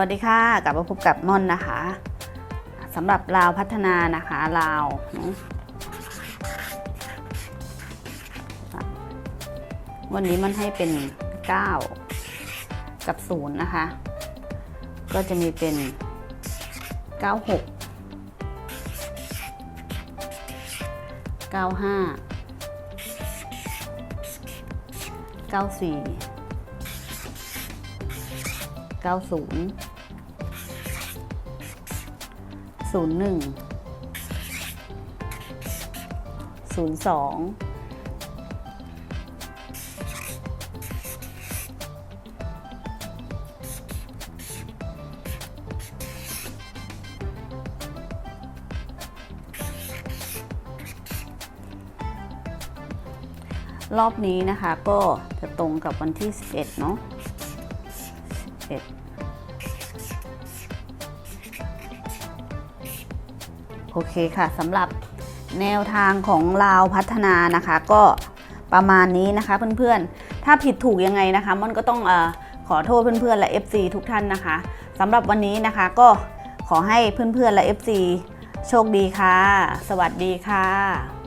วัสดีค่ะ กลับมาพบกับม่อนนะคะสำหรับลาวพัฒนานะคะลาวเนะวันนี้มันให้เป็น 9 กับ 0 นะคะ ก็จะมีเป็น 96 95 94 90 01 02รอบนี้นะคะก็จะตรงกับวันที่ 11 เนาะ11 โอเคค่ะสำหรับแนวทางของลาวพัฒนานะคะ ก็ประมาณนี้นะคะเพื่อนๆ ถ้าผิดถูกยังไงนะคะมันก็ต้องอขอโทษเพื่อนๆ และ FC ทุกท่านนะคะสำหรับวันนี้นะคะก็ขอให้เพื่อนๆ และ FC โชคดีค่ะ สวัสดีค่ะ